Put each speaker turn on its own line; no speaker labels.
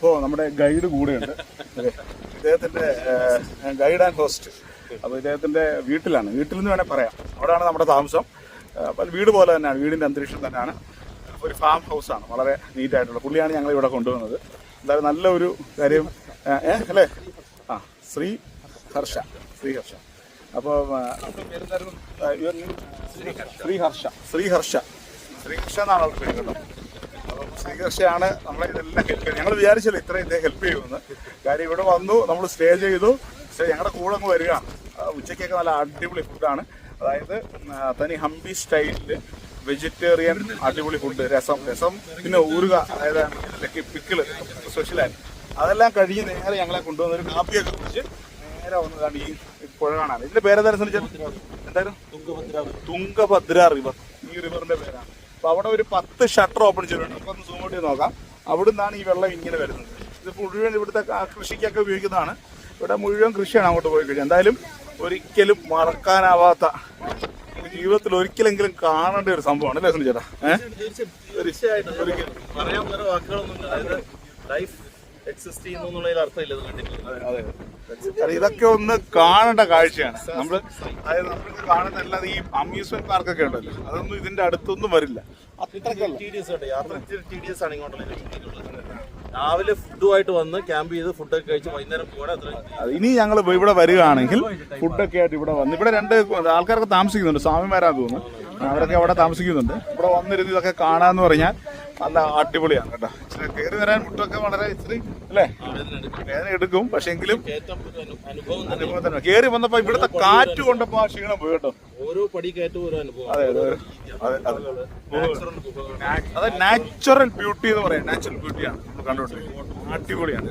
അപ്പോൾ നമ്മുടെ ഗൈഡ് കൂടെയുണ്ട്. ഇദ്ദേഹത്തിന്റെ ഗൈഡ് ആൻഡ് ഹോസ്റ്റ്. അപ്പോൾ ഇദ്ദേഹത്തിന്റെ വീട്ടിലാണ്. വീട്ടിൽ നിന്ന് വേണേൽ പറയാം. അവിടെയാണ് നമ്മുടെ താമസം. ആ, അപ്പോൾ വീട് പോലെ തന്നെയാണ്. വീടിന്റെ അന്തരീക്ഷം തന്നെയാണ്. ഒരു ഫാം ഹൗസ് ആണ്. വളരെ നീറ്റായിട്ടുള്ള പുള്ളിയാണ് ഞങ്ങൾ ഇവിടെ കൊണ്ടുവന്നത്. എന്തായാലും നല്ലൊരു കാര്യം അല്ലേ? ആ ശ്രീ ഹർഷ. ശ്രീ ഹർഷ. അപ്പോൾ ശ്രീഹർഷ ശ്രീഹർഷ ശ്രീഹർഷ എന്നാണ് അവർക്ക് പേര് കേട്ടോ. അപ്പം ശ്രീകൃഷ്ണയാണ് നമ്മളെ ഇതെല്ലാം ഹെൽപ്പ് ചെയ്യുന്നത് ഞങ്ങൾ വിചാരിച്ചില്ല ഇത്രയും ഇദ്ദേഹം ഹെൽപ്പ് ചെയ്യുമെന്ന്. കാര്യം ഇവിടെ വന്നു നമ്മൾ സ്റ്റേ ചെയ്തു. പക്ഷേ ഞങ്ങളുടെ കൂടെ അങ്ങ് വരിക ഉച്ചയ്ക്കൊക്കെ നല്ല അടിപൊളി ഫുഡാണ് അതായത് തനി ഹംപി സ്റ്റൈലിൽ വെജിറ്റേറിയൻ അടിപൊളി ഫുഡ് രസം രസം പിന്നെ ഊറുക അതായത് ലക്കി പിക്കിൾ സ്പെഷ്യലായി അതെല്ലാം കഴിഞ്ഞ് നേരെ ഞങ്ങളെ കൊണ്ടുവന്ന ഒരു കാപ്പിയൊക്കെ കുടിച്ച് നേരെ വന്നതാണ് ഈ പുഴ കാണാൻ ഇതിന്റെ പേരെന്തായിരുന്നു എന്തായാലും തുങ്കഭദ്ര റിവർ ഈ റിവറിന്റെ പേരാണ്. അപ്പൊ അവിടെ ഒരു പത്ത് ഷട്ടർ ഓപ്പൺ ചെയ്തിട്ടുണ്ട്. ചെയ്ത് നോക്കാം. അവിടെ നിന്നാണ് ഈ വെള്ളം ഇങ്ങനെ വരുന്നത്. ഇത് മുഴുവൻ ഇവിടുത്തെ കൃഷിക്കൊക്കെ ഉപയോഗിക്കുന്നതാണ്. ഇവിടെ മുഴുവൻ കൃഷിയാണ് അങ്ങോട്ട് പോയി കഴിഞ്ഞാൽ എന്തായാലും ഒരിക്കലും മറക്കാനാവാത്ത ജീവിതത്തിൽ ഒരിക്കലെങ്കിലും കാണേണ്ട ഒരു സംഭവമാണ്. അല്ലേ സുനി ചേട്ടാ? ഏഹ്
തീർച്ചയായിട്ടും. ലൈഫ് എക്സിസ്റ്റ് ചെയ്യുന്നു എന്നുള്ളതിൽ അർത്ഥമില്ല അതെ
അതെ. കാരണം ഇതൊക്കെ ഒന്ന് കാണേണ്ട കാഴ്ചയാണ്. നമ്മൾ അതായത് നമ്മൾക്ക് കാണുന്ന അല്ലാതെ ഈ അമ്യൂസ്മെന്റ് പാർക്കൊക്കെ ഉണ്ടല്ലോ അതൊന്നും ഇതിന്റെ അടുത്തൊന്നും വരില്ല.
ടിഡിഎസ് ആണ് ഇങ്ങോട്ടുള്ള. രാവിലെ ഫുഡുമായിട്ട് വന്ന് ക്യാമ്പ് ചെയ്ത് ഫുഡൊക്കെ കഴിച്ച് വൈകുന്നേരം പോകണം
അത് ഇനി ഞങ്ങൾ ഇവിടെ വരികയാണെങ്കിൽ ഫുഡൊക്കെ ആയിട്ട് ഇവിടെ വന്ന് ഇവിടെ രണ്ട് ആൾക്കാരൊക്കെ താമസിക്കുന്നുണ്ട് സ്വാമിമാരാന്ന് തോന്നുന്നു. അവരൊക്കെ അവിടെ താമസിക്കുന്നുണ്ട്. ഇവിടെ വന്നിരുന്ന് ഇതൊക്കെ കാണാന്ന് പറഞ്ഞാൽ നല്ല അടിപൊളിയാണ് കേട്ടോ. ഇച്ചിരി കയറി വരാൻ മുട്ടൊക്കെ വളരെ ഇച്ചിരി അല്ലേ? വേദന എടുക്കും പക്ഷെ എങ്കിലും
അനുഭവം തന്നെ.
കയറി വന്നപ്പോ ഇവിടുത്തെ കാറ്റ് കൊണ്ടപ്പോ ആ ക്ഷീണം പോയി കേട്ടോ.
ഓരോ പടി കയറ്റവും ഒരു അനുഭവം.
അതെ അത് നാച്ചുറൽ ബ്യൂട്ടി എന്ന് പറയാം. നാച്ചുറൽ ബ്യൂട്ടിയാണ് നമ്മൾ കണ്ടുകൊണ്ടിരിക്കുന്നത്. അടിപൊളിയാണ്